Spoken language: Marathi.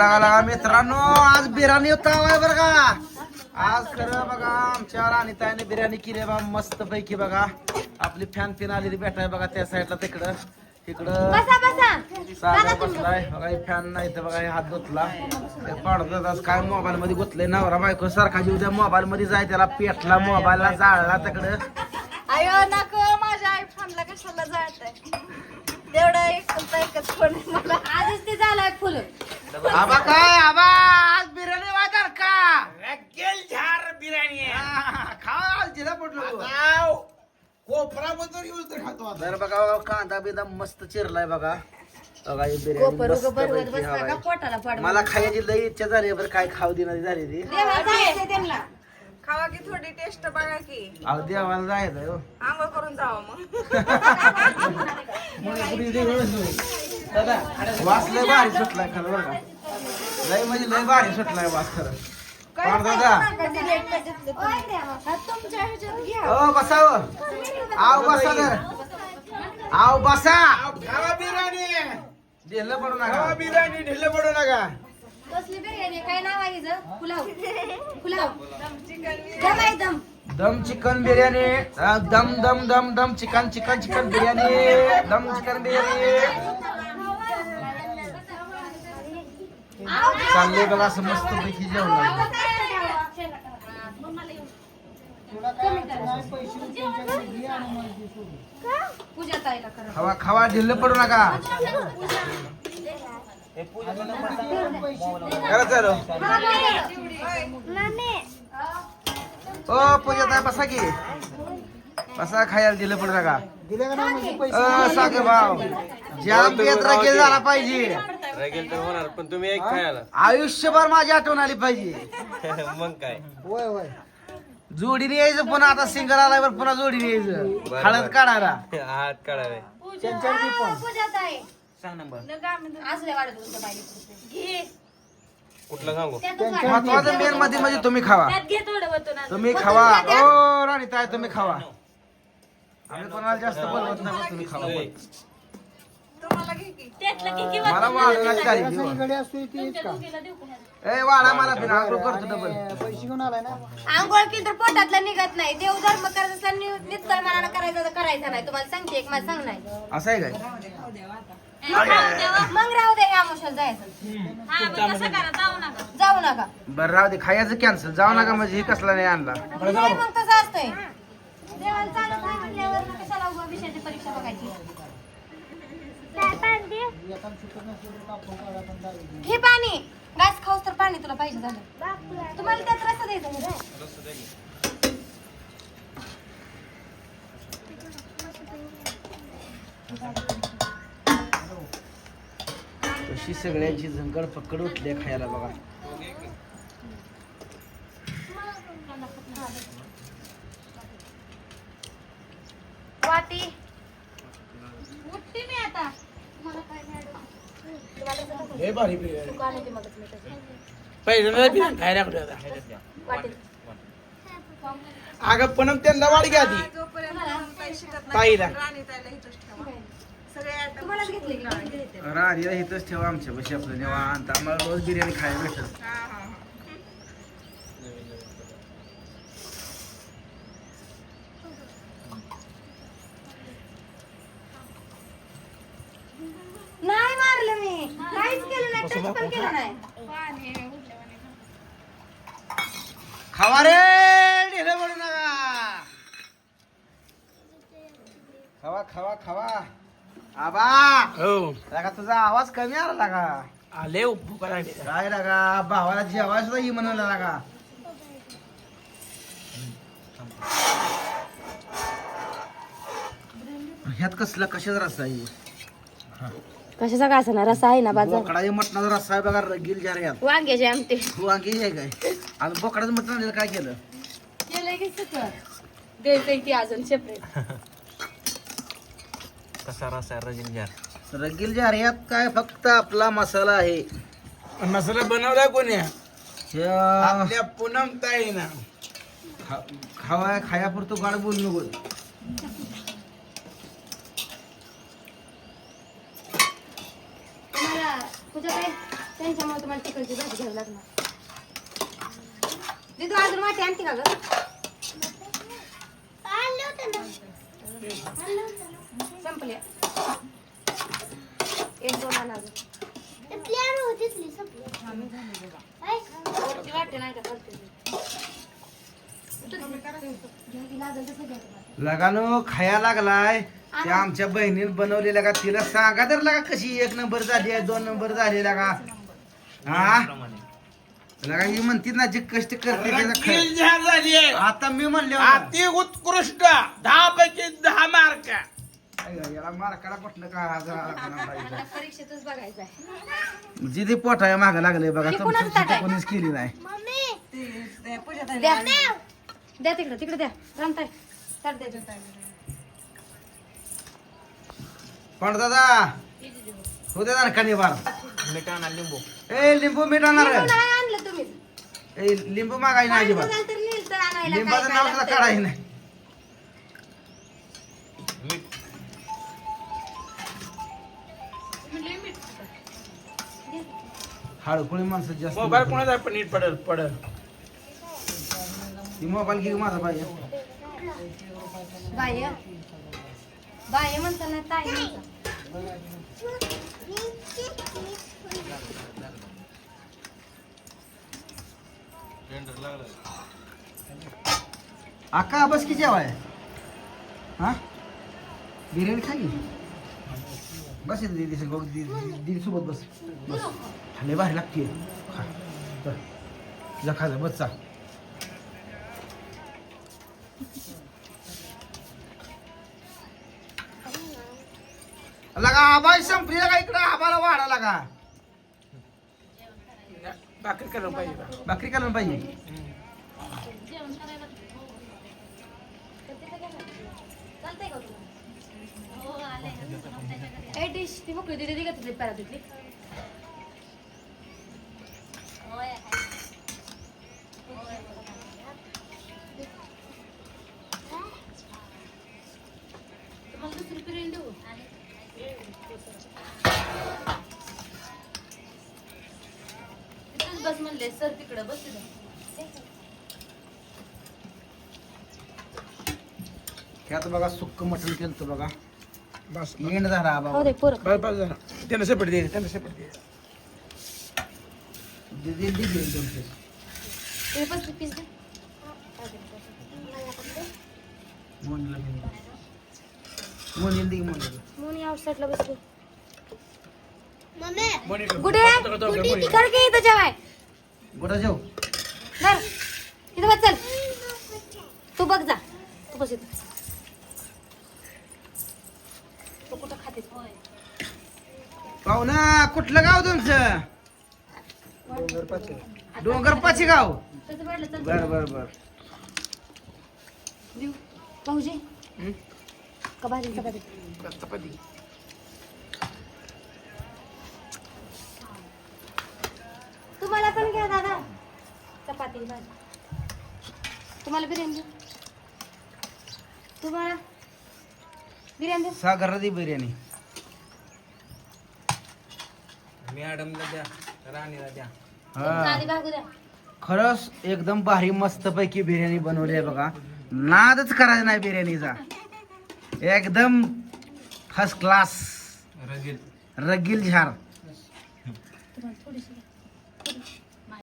लागा लागा मित्रांनो आज बिर्याणी होता आहे बरं का. आज खरं बघा आमच्या राणीताईने बिर्याणी केली बघा मस्त पैकी बघा. आपली फॅन पिन आलेली भेटाय बघा त्या साईडला तिकडं. तिकडं साधा बसलाय. बघा फॅन नाही तर बघा हे हात धुतला. ते पाडत आज काय मोबाईल मध्ये गुतलंय नवरा बायको सारखा जीव त्या मोबाईल मध्ये जाय त्याला पेटला मोबाईलला जाळला तिकडं. अयो नको. माझ्या आयफोनला कशाला जायचंय तेवढं एकच एकच फोन आहे. मला आधीच ते झालंय फुल. आबा काय आबा आज बिर्याणी वाजार का? रगेल झार बिर्याणी. आहे खा जिला पडलो येऊन तर खातो आता. तर बघा बघा, कांदा बिदा मस्त चिरलाय बघा. बघा ही बिर्याणी गोपर मस्त उगं बरोबर पैकी बसला का? हवाय. पोटाला पाड मला खायची लई इच्छा झाली बरं काय खाऊ दिना झाली ती. जायचंय त्यांना. खावा की थोडी टेस्ट बघा की. अहो देवाला जायचं हो. आंघोळ करून जावं मग. वास लय भारी सुटलाय खरं बरं का. लय म्हणजे लय भारी सुटलाय वास खरं. पाड दादा. ओ बसा हो. आव बसा तर आव बसा. खावा बिर्याणी. दिलं पडू नका. बिर्याणी ढिल्ले पडू नका. कसली बिर्याणी काय नाव आहे हिचं? पुलाव पुलाव दम आहे दम. दम चिकन बिर्याणी दम दम दम दम चिकन चिकन चिकन बिर्याणी दम चिकन बिर्याणी. चाललंय बघा असं मस्त पैकी जेवण पूजा ताईला करा खावा खावा ढिल्ल पडू नका. ओ पूजा ताई बसा की. बसा खायला दिलं पडू नका अ सागर भाव जाम पेत रगेल झाला पाहिजे. रगेल तर होणार पण तुम्ही एक खायला. आयुष्यभर माझी आठवण आली पाहिजे. मग काय? जोडीने यायचं पुन्हा आता सिंगल आल्यावर पुन्हा जोडीने यायचं. हळद काढायला हात ताई. सांग नंबर. असले वाढत तुमच्या बाईले घे. कुठलं सांगू. महत्वाचं मेन मध्ये म्हणजे तुम्ही खावा. त्यात घे थोडं वतून आज. तुम्ही खावा. ओ राणी ताई तुम्ही खावा. आम्ही कोणाला जास्त बोलवत नाही तुम्ही खावा. की. मला देऊ का? ए वाढा मला बिना आग्रह करतो डबल. आंघोळ केली तर पोटातलं निघत नाही. देव धर्म करत असला नित्तर मनानं करायचं तर करायचं नाही. तुम्हाला सांगते एक मला सांग नाही. असं आहे काय? मग राहू दे ह्या मुशाल जायचं जाऊ नका. बरं राहू दे खायचं कॅन्सल जाऊ नका म्हणजे हे कसला नाही आणला. नाही मग तसं असतंय. देवाला चालत नाही म्हटल्यावर मग कशाला उगा विषयाची परीक्षा बघायची? हे पाणी. घास खाऊस तर पाणी तुला पाहिजे झालं. तुम्हाला त्यात रस द्यायचं का? तशी सगळ्यांची झंकड पकड उठली खायला बघा वाटी उठते मी आता मला काय नाही आठवत. तुम्हाला जर नको. हे भारी ते मगच मी तसं. पहिल्यांदा बिर्याणी खायला कुठे वाटीत. अगं पण त्यांना वाढ घ्या आधी. शिकत ताईला. नाही? राणी ताईला इथंच ठेवा आमच्या बशी आपलं निवांत. आम्हाला रोज बिर्याणी खायला भेटत हा हा. नाही मारलं मी. काहीच केलं नाही टच पण केलं नाही. खावा रे ढिलं पडू नका. खावा खावा खावा. आबा! हो. लगा तुझा आवाज कमी आला लागा आले भूका लागली काय लागा भावाला जेवाय सुद्धा ही म्हणाला लागा ह्यात कसला कशाचा रस्सा आहे? कशाचा का असणार? रसा आहे ना बाजार. बोकडाच्या मटणाचा रस्सा आहे बघा रगील जार यात. वांग्याचे आमटे. वांगी आहे काय? आणि बोकडाचं मटण आणलेलं काय केलं? केलंय की सुकं द्यायचंय ती अजून सेपरेट कसा रसा रगेल जार? रगील जार यात काय फक्त आपला मसाला आहे. मसाला बनवला कोणी? ह्या आपल्या पूनम ताई ना खा- खावा खायापुरतं गाड बोलू नको. तुम्हाला तुझ्या काय त्यांच्यामुळे तुम्हाला तिकडे मटणची भाजी घ्यावी लागणार. दीदू अजून वाटी आणते का ग संपल्या एक दोन आणा अजून. वरची वाटी नाही का करते घ्यावी लागेल तसं घ्यावं. लगानो खाया लागलाय. त्या आमच्या बहिणीने बनवलेल्या का तिला सांगा तर लागा कशी एक नंबर झाली आहे दोन नंबर झालेला का हा? लगा ही म्हणते ना जे कष्ट करते त्याचं खरं. झाली आहे. आता मी म्हणले अति उत्कृष्ट दहा पैकी दहा मार्क. याला मार्काला कुठलं का परीक्षेतच बघायचं आहे जिथे पोटाया माग लागले बघा तुमची? कोणीच केली नाही. द्या. द्या तिकडे तिकडे द्या. रामताई ताट द्या पण दादा? हो दे ना कणी बार लिंबू. ए लिंबू मीठ आणणार लिंबू नाही आणलं तुम्ही. ए लिंबू मागाय अजिबात. बघाल तर नेलं तर आणायला काय लिंबाचं नाव सुद्धा. काढायचं नाही. मीठ. हळकुळी माणसं जास्त मोबाईल कोणाचा पण नीट पडल पडल. ती मोबाईल माझा पाहिजे बाय बाय म्हणता नाही ताई अक्का बस की जेवाय? हा? बिर्याणी खाली बस इथे दीदी संग, दीदी सोबत बस. बस. खाली बाहेर लागते खा. चल. जा खा जा बस चा लगा आबाई संपली लगा इकडं आबाला वाढा लागा. भाकरी करायला पाहिजे का? भाकरी करायला पाहिजे. का ए डिश ती मोकळी दिली का तुझी पॅरा तिथली तुम्हाला दुसरी देऊ? तिथंच बस म्हणले सर तिकडं बस तिथं ह्यात बघा सुक्क मटण केलं बघा. बस. एंड झाला हो दे पोरं. बस बस जरा. त्यांना सेपरेट दे त्यांना सेपरेट दे दोन piece. पीस आउटसाईडला कर के इथं जेवाय. गोटा जेव धर. इथं बस चल. तू बघ जा. तू बस इथं. तू कुठं खाते? पाहुणा कुठलं गाव तुमचं? डोंगर पाची गाव बर बर बर. देऊ. भाऊजी. का भाजी चपाती. चपाती भाजी तुम्हाला बिर्याणी देऊ तुम्हाला बिर्याणी देऊ सागर दे बिर्याणी. मॅडमला द्या राणीला द्या. हा. आधी भागू द्या. खरंच एकदम भारी मस्त पैकी बिर्याणी बनवली आहे बघा. नादच करायचा नाही बिर्याणीचा. एकदम फर्स्ट क्लास रगेल. रगील झार तुम्हाला थोडीशी